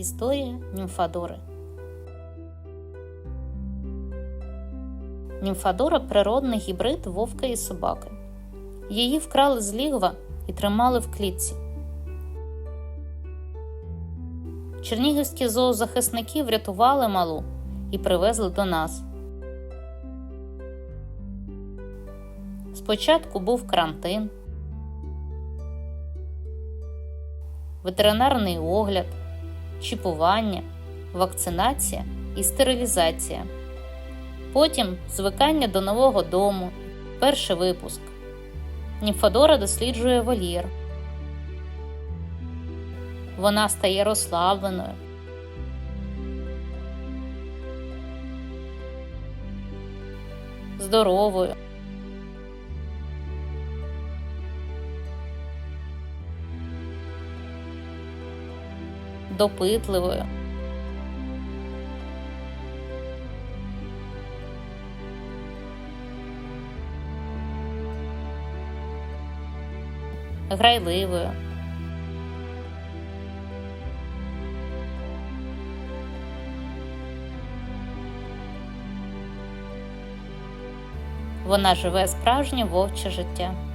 Історія Німфадори. Німфадора природний гібрид вовка і собаки. Її вкрали з лігва і тримали в клітці. Чернігівські зоозахисники врятували малу і привезли до нас. Спочатку був карантин, ветеринарний огляд, чіпування, вакцинація і стерилізація. Потім звикання до нового дому, перший випуск. Німфадора досліджує вольєр. Вона стає розслабленою. Здоровою. Допитливою. Грайливою. Вона живе справжнє вовче життя.